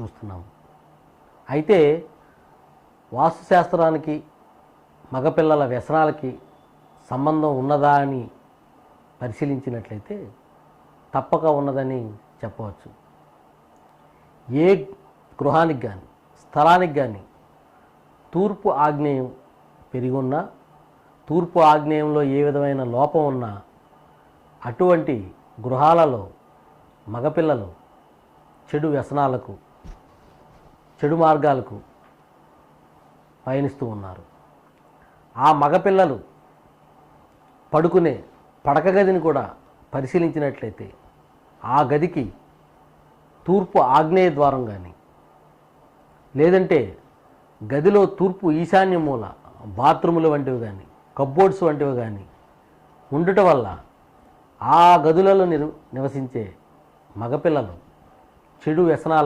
చూస్తున్నాము. అయితే వాస్తుశాస్త్రానికి మగపిల్లల వ్యసనాలకి సంబంధం ఉన్నదా అని పరిశీలించినట్లయితే తప్పక ఉన్నదని చెప్పవచ్చు. ఏ గృహానికి కానీ స్థలానికి కానీ తూర్పు ఆగ్నేయం పెరిగి ఉన్నా తూర్పు ఆగ్నేయంలో ఏ విధమైన లోపం ఉన్నా అటువంటి గృహాలలో మగపిల్లలు చెడు వ్యసనాలకు చెడు మార్గాలకు పయనిస్తూ ఉన్నారు. ఆ మగపిల్లలు పడుకునే పడక గదిని కూడా పరిశీలించినట్లయితే ఆ గదికి తూర్పు ఆగ్నేయ ద్వారం కానీ లేదంటే గదిలో తూర్పు ఈశాన్య మూల బాత్రూములు వంటివి కానీ కబ్బోర్డ్స్ వంటివి కానీ ఉండుట వల్ల ఆ గదులలో నిరు నివసించే మగపిల్లలు చెడు వ్యసనాల